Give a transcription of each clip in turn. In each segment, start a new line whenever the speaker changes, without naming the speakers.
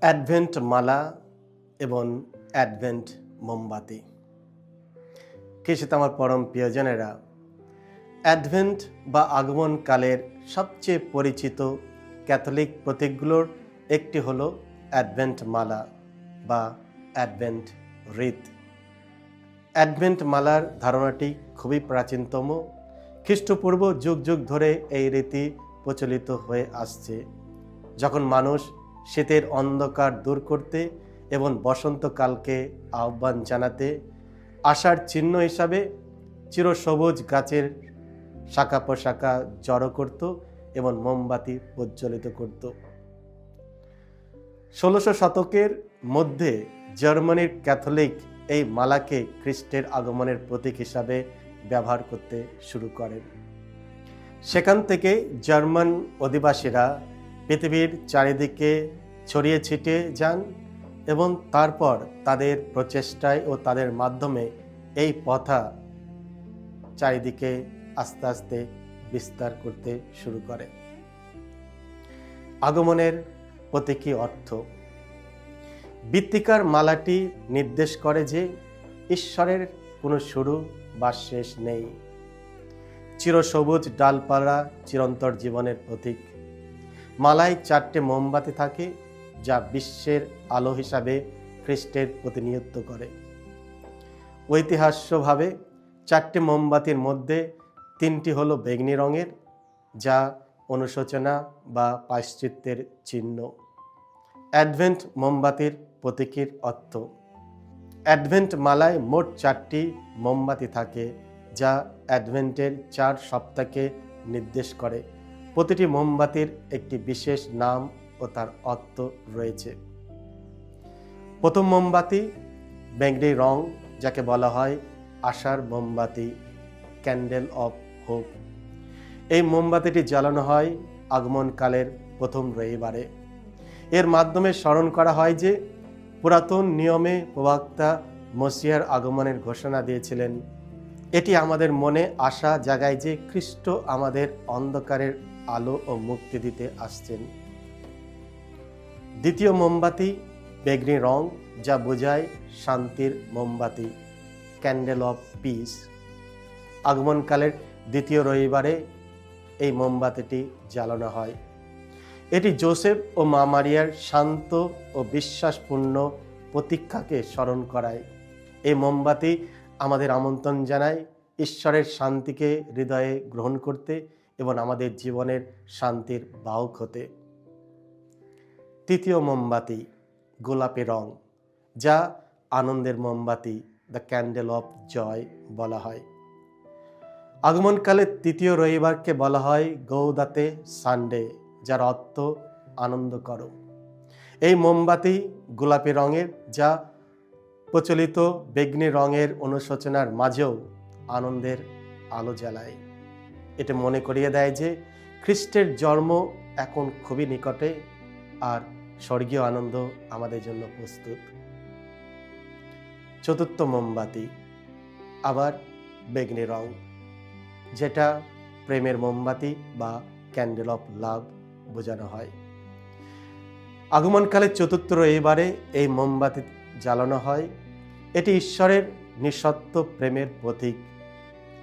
Advent মালা এবং advent মোমবাতি। কৃষিতে আমার পরম প্রিয়জনেরা? অ্যাডভেন্ট বা আগমনকালের সবচেয়ে পরিচিত ক্যাথলিক প্রতীকগুলোর একটি হলো অ্যাডভেন্ট মালা বা অ্যাডভেন্ট রীত অ্যাডভেন্ট মালার ধারণাটি খুবই প্রাচীনতম। খ্রিস্টপূর্ব যুগ যুগ ধরে এই রীতি প্রচলিত হয়ে আসছে। যখন মানুষ শীতের অন্ধকার দূর করতে এবং বসন্তকালকে আহ্বান জানাতে আশার চিহ্ন হিসাবে চিরসবুজ গাছের শাখা পোশাখা জড়ো করত এবং মোমবাতি প্রজ্বলিত করত। ষোলোশো শতকের মধ্যে জার্মানির ক্যাথলিক এই মালাকে খ্রিস্টের আগমনের প্রতীক হিসাবে ব্যবহার করতে শুরু করেন। সেখান থেকে জার্মান অধিবাসীরা পৃথিবীর চারিদিকে ছড়িয়ে ছিটিয়ে যান এবং তারপর তাদের প্রচেষ্টায় ও তাদের মাধ্যমে এই প্রথা চারিদিকে আস্তে আস্তে বিস্তার করতে শুরু করে। আগমনের প্রতীকী অর্থ। বৃত্তিকার মালাটি নির্দেশ করে যে ঈশ্বরের কোনো শুরু বা শেষ নেই। চিরসবুজ ডালপালা চিরন্তর জীবনের প্রতীক। মালায় চারটে মোমবাতি থাকে যা বিশ্বের আলো হিসাবে খ্রিস্টের প্রতিনিধিত্ব করে। ঐতিহাস্যভাবে চারটি মোমবাতির মধ্যে তিনটি হলো বেগনি রঙের, যা অনুশোচনা বা পাশ্চিত্যের চিহ্ন। অ্যাডভেন্ট মোমবাতির প্রতীকীর অর্থ। অ্যাডভেন্ট মালায় মোট চারটি মোমবাতি থাকে, যা অ্যাডভেন্টের চার সপ্তাহকে নির্দেশ করে। প্রতিটি মোমবাতির একটি বিশেষ নাম ও তার অর্থ রয়েছে। প্রথম মোমবাতি বেঙ্গলি রং, যাকে বলা হয় আশার মোমবাতি, ক্যান্ডেল অফ হোপ। এই মোমবাতিটি জ্বালানো হয় আগমনকালের প্রথম রবিবারে। এর মাধ্যমে স্মরণ করা হয় যে পুরাতন নিয়মে প্রবক্তা মসিয়ার আগমনের ঘোষণা দিয়েছিলেন, এটি আমাদের মনে আশা জাগায় যে খ্রিস্ট আমাদের অন্ধকারের আলো ও মুক্তি দিতে আসছেন। দ্বিতীয় মোমবাতি, বেগনি রং, যা বোঝায় শান্তির মোমবাতি ক্যান্ডেল অফ পিস আগমনকালের দ্বিতীয় রবিবারে এই মোমবাতিটি জ্বালানো হয়। এটি জোসেফ ও মা মারিয়ার শান্ত ও বিশ্বাসপূর্ণ প্রতীক্ষাকে স্মরণ করায়। এই মোমবাতি আমাদের আমন্ত্রণ জানায়, ঈশ্বরের শান্তিকে হৃদয়ে গ্রহণ করতে এবং আমাদের জীবনের শান্তির বাহক হতে। তৃতীয় মোমবাতি, গোলাপি রং, যা আনন্দের মোমবাতি দ্য ক্যান্ডেল অফ জয় বলা হয়। আগমনকালের তৃতীয় রবিবারকে বলা হয় গৌদাতে সানডে যার অর্থ আনন্দ করো। এই মোমবাতি গোলাপি রঙের, যা প্রচলিত বেগনি রঙের অনুশোচনার মাঝেও আনন্দের আলো জ্বালায়। এটা মনে করিয়ে দেয় যে খ্রিস্টের জন্ম এখন খুবই নিকটে আর স্বর্গীয় আনন্দ আমাদের জন্য প্রস্তুত। চতুর্থ মোমবাতি, আবার বেগনি রং, যেটা প্রেমের মোমবাতি বা ক্যান্ডেল অফ লাভ বোঝানো হয়। আগমনকালের চতুর্থ রবিবারে এই মোমবাতি জ্বালানো হয়। এটি ঈশ্বরের নিঃসত্ব প্রেমের প্রতীক,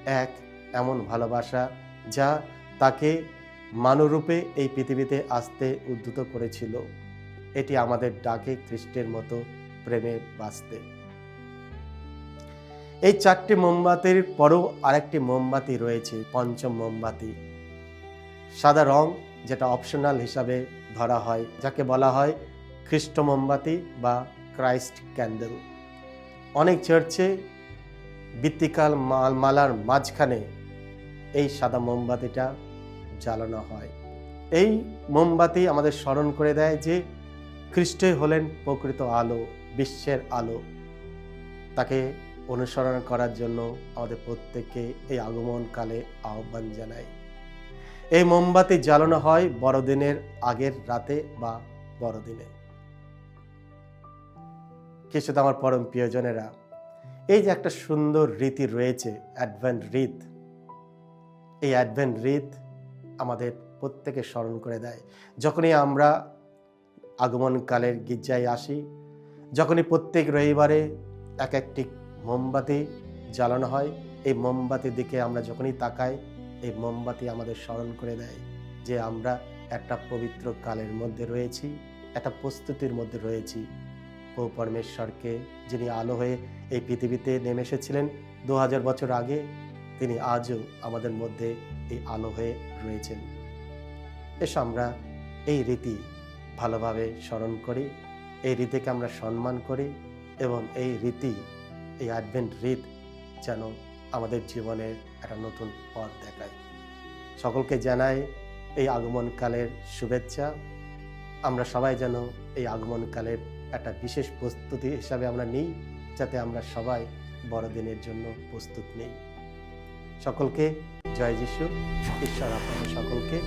এক এমন ভালোবাসা যা তাকে মানরূপে এই পৃথিবীতে আসতে উদ্ধত করেছিল। এটি আমাদের ডাকে খ্রিস্টের মতো প্রেমে বাঁচতে। এই চারটি মোমবাতির পরও আরেকটি মোমবাতি রয়েছে, পঞ্চম মোমবাতি। সাদা রং, যেটা অপশনাল হিসাবে ধরা হয়, যাকে বলা হয় খ্রিস্ট মোমবাতি বা ক্রাইস্ট ক্যান্ডেল। অনেক চার্চে বৃত্তিকাল মাল মালার মাঝখানে এই সাদা মোমবাতিটা জ্বালানো হয়। এই মোমবাতি আমাদের স্মরণ করে দেয় যে খ্রিস্টই হলেন প্রকৃত আলো, বিশ্বের আলো। তাকে অনুসরণ করার জন্য আমাদের প্রত্যেককে এই আগমনকালে আহ্বান জানাই এই মোমবাতি জ্বালানো হয় বড়দিনের আগের রাতে বা বড়দিনে। কিছুটা আমার পরম প্রিয়জনেরা? এই যে একটা সুন্দর রীতি রয়েছে, অ্যাডভেন্ট রীত। এই অ্যাডভেন্ট রীত আমাদের প্রত্যেকে স্মরণ করে দেয়। যখনই আমরা আগমনকালের গির্জায় আসি, যখনই প্রত্যেক রবিবারে এক একটি মোমবাতি জ্বালানো হয়, এই মোমবাতির দিকে আমরা যখনই তাকাই, এই মোমবাতি আমাদের স্মরণ করে দেয় যে আমরা একটা পবিত্র কালের মধ্যে রয়েছি, একটা প্রস্তুতির মধ্যে রয়েছি। ও পরমেশ্বরকে যিনি আলো হয়ে এই পৃথিবীতে নেমে এসেছিলেন, দু হাজার বছর আগে তিনি আজও আমাদের মধ্যে এই আলো হয়ে রয়েছেন। এসো আমরা এই রীতি ভালোভাবে স্মরণ করি, এই রীতিকে আমরা সম্মান করি এবং এই রীতি, এই অ্যাডভেন্ট রীত যেন আমাদের জীবনের একটা নতুন পথ দেখায়। সকলকে জানাই এই আগমনকালের শুভেচ্ছা। আমরা সবাই যেন এই আগমনকালের একটা বিশেষ প্রস্তুতি হিসাবে আমরা নিই, যাতে আমরা সবাই বড়দিনের জন্য প্রস্তুত নেই। সকলকে জয় যিশু। ঈশ্বর আপনাদের সকলকে।